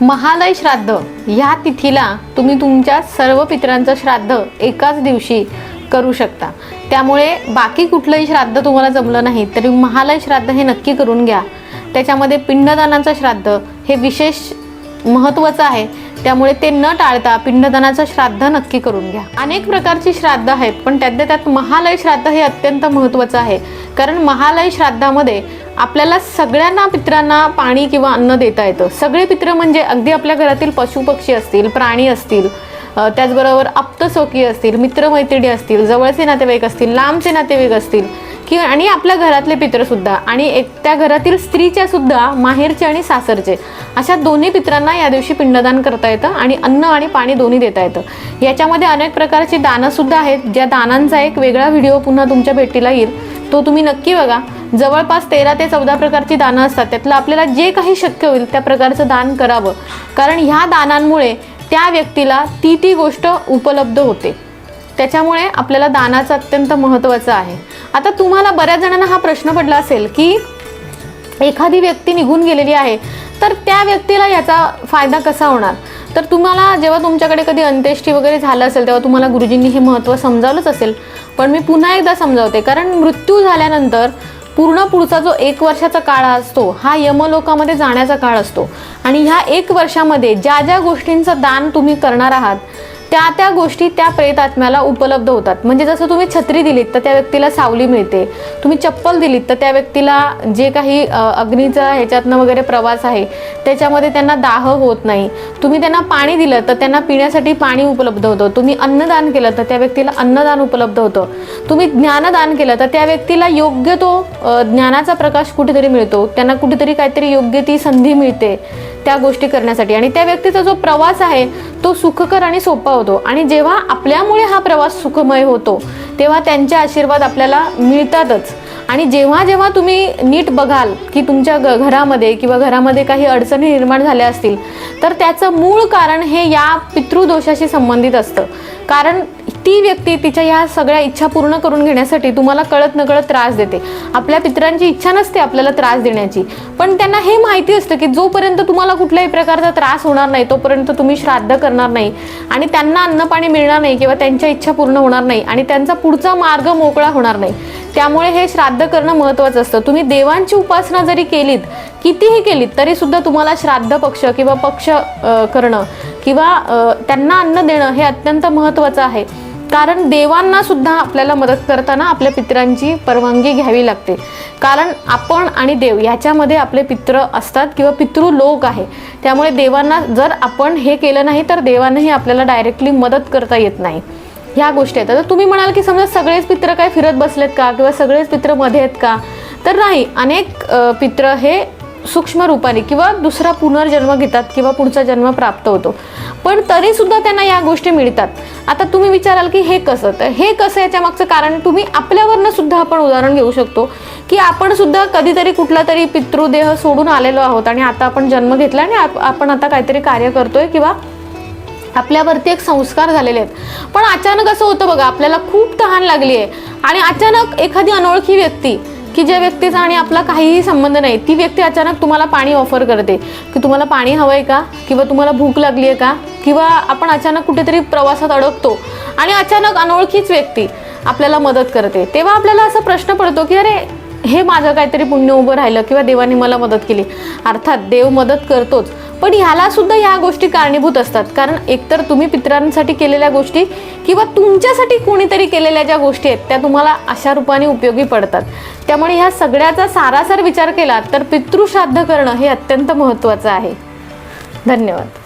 महालय श्राद्ध. ह्या तिथीला तुम्ही तुमच्या सर्व पित्रांचं श्राद्ध एकाच दिवशी करू शकता. त्यामुळे बाकी कुठलंही श्राद्ध तुम्हाला जमलं नाही तरी महालय श्राद्ध हे नक्की करून घ्या. त्याच्यामध्ये पिंडदानाचं श्राद्ध हे विशेष महत्त्वाचं आहे. त्यामुळे ते न टाळता पिंडदानाचं श्राद्ध नक्की करून घ्या. अनेक प्रकारची श्राद्ध आहेत पण त्यातल्या त्यात महालय श्राद्ध हे अत्यंत महत्त्वाचं आहे. कारण महालय श्राद्धामध्ये आपल्याला सगळ्यांना पित्रांना पाणी किंवा अन्न देता येतं. सगळे पित्र म्हणजे अगदी आपल्या घरातील पशुपक्षी असतील प्राणी असतील त्याचबरोबर आप्तस्वकीय असतील मित्रमैत्रिणी असतील जवळचे नातेवाईक असतील लांबचे नातेवाईक असतील किंवा आणि आपल्या घरातले पित्रसुद्धा आणि एक त्या घरातील स्त्रीच्या सुद्धा माहेरचे आणि सासरचे. अशा दोन्ही पित्रांना या दिवशी पिंडदान करता येतं आणि अन्न आणि पाणी दोन्ही देता येतं. याच्यामध्ये अनेक प्रकारची दानंसुद्धा आहेत. ज्या दानांचा एक वेगळा व्हिडिओ पुन्हा तुमच्या भेटीला येईल. तो तुम्ही नक्की बघा. जवळपास तेरा ते चौदा प्रकारची दानं असतात. त्यातलं आपल्याला जे काही शक्य होईल त्या प्रकारचं दान करावं. कारण ह्या दानांमुळे त्या व्यक्तीला ती ती गोष्ट उपलब्ध होते. त्याच्यामुळे आपल्याला दानाचं अत्यंत महत्त्वाचं आहे. आता तुम्हाला बऱ्याच जणांना हा प्रश्न पडला असेल की एखादी व्यक्ती निघून गेलेली आहे तर त्या व्यक्तीला याचा फायदा कसा होणार? तर तुम्हाला जेव्हा तुमच्याकडे कधी अंत्येष्टी वगैरे झालं असेल तेव्हा तुम्हाला गुरुजींनी हे महत्त्व समजावलंच असेल. पण मी पुन्हा एकदा समजावते. कारण मृत्यू झाल्यानंतर पूर्ण पुढचा जो एक वर्षाचा काळ असतो हा यमलोकामध्ये जाण्याचा काळ असतो. आणि ह्या एक वर्षामध्ये ज्या ज्या गोष्टींचं दान तुम्ही करणार आहात त्या त्या गोष्टी त्या प्रेतात्म्याला उपलब्ध होतात. म्हणजे जसं तुम्ही छत्री दिलीत तर त्या व्यक्तीला सावली मिळते. तुम्ही चप्पल दिलीत तर त्या व्यक्तीला जे काही अग्नीचा ह्याच्यातनं वगैरे प्रवास आहे त्याच्यामध्ये त्यांना दाह होत नाही. तुम्ही त्यांना पाणी दिलं तर त्यांना पिण्यासाठी पाणी उपलब्ध होतं. तुम्ही अन्नदान केलं तर त्या व्यक्तीला अन्नदान उपलब्ध होतं. तुम्ही ज्ञानदान केलं तर त्या व्यक्तीला योग्य तो ज्ञानाचा प्रकाश कुठेतरी मिळतो. त्यांना कुठेतरी काहीतरी योग्य ती संधी मिळते. त्या गोष्टी करण्यासाठी. आणि त्या व्यक्तीचा जो प्रवास आहे तो सुखकर आणि सोपा होतो. आणि जेव्हा आपल्यामुळे हा प्रवास सुखमय होतो तेव्हा त्यांचे आशीर्वाद आपल्याला मिळतातच. आणि जेव्हा जेव्हा तुम्ही नीट बघाल की तुमच्या ग घरामध्ये किंवा घरामध्ये काही अडचणी निर्माण झाल्या असतील तर त्याचं मूळ कारण हे या पितृदोषाशी संबंधित असतं. कारण ती व्यक्ती तिच्या ह्या सगळ्या इच्छा पूर्ण करून घेण्यासाठी तुम्हाला कळत नकळत त्रास देते. आपल्या पित्रांची इच्छा नसते आपल्याला त्रास देण्याची. पण त्यांना हे माहिती असतं की जोपर्यंत तुम्हाला कुठल्याही प्रकारचा त्रास होणार नाही तोपर्यंत तुम्ही श्राद्ध करणार नाही. आणि त्यांना अन्नपाणी मिळणार नाही किंवा त्यांच्या इच्छा पूर्ण होणार नाही आणि त्यांचा पुढचा मार्ग मोकळा होणार नाही. त्यामुळे हे श्राद्ध करणं महत्त्वाचं असतं. तुम्ही देवांची उपासना जरी केलीत कितीही केलीत तरी सुद्धा तुम्हाला श्राद्ध पक्ष किंवा पक्ष करणं किंवा त्यांना अन्न देणं हे अत्यंत महत्त्वाचं आहे. कारण देवांना सुद्धा आपल्याला मदत करताना आपल्या पित्रांची परवानगी घ्यावी लागते. कारण आपण आणि देव याच्यामध्ये आपले पित्र असतात किंवा पितृ लोक आहे. त्यामुळे देवांना जर आपण हे केलं नाही तर देवांनाही आपल्याला डायरेक्टली मदत करता येत नाही. ह्या गोष्टी आहेत. तर तुम्ही म्हणाल की समजा सगळेच पित्र काय फिरत बसलेत का? किंवा सगळेच पित्रमध्ये आहेत का? तर नाही. अनेक पित्र हे सूक्ष्म रूपाने किंवा दुसरा पुनर्जन्म घेतात किंवा पुढचा जन्म प्राप्त होतो. पण तरीसुद्धा त्यांना या गोष्टी मिळतात. आता तुम्ही विचाराल की हे कसं? तर हे कसं याच्या मागचं कारण? तुम्ही आपल्यावरनं सुद्धा आपण उदाहरण घेऊ शकतो की आपण सुद्धा कधीतरी कुठला तरी पितृदेह सोडून आलेलो आहोत आणि आता आपण जन्म घेतला आणि आप- आपण आता काहीतरी कार्य करतोय किंवा आपल्यावरती एक संस्कार झालेले आहेत. पण अचानक असं होतं बघा आपल्याला खूप तहान लागली आहे आणि अचानक एखादी अनोळखी व्यक्ती की ज्या व्यक्तीचा आणि आपला काहीही संबंध नाही ती व्यक्ती अचानक तुम्हाला पाणी ऑफर करते. की तुम्हाला पाणी हवं आहे का? किंवा तुम्हाला भूक लागली आहे का? किंवा आपण अचानक कुठेतरी प्रवासात अडकतो आणि अचानक अनोळखीच व्यक्ती आपल्याला मदत करते. तेव्हा आपल्याला असा प्रश्न पडतो की अरे हे माझं काहीतरी पुण्य उभं राहिलं किंवा देवाने मला मदत केली. अर्थात देव मदत करतोच. पण ह्याला सुद्धा ह्या गोष्टी कारणीभूत असतात. कारण एकतर तुम्ही पितरांसाठी केलेल्या गोष्टी किंवा तुमच्यासाठी कोणीतरी केलेल्या ज्या गोष्टी आहेत त्या तुम्हाला अशा रूपाने उपयोगी पडतात. त्यामुळे ह्या सगळ्याचा सारासार विचार केला तर पितृश्राद्ध करणं हे अत्यंत महत्त्वाचं आहे. धन्यवाद.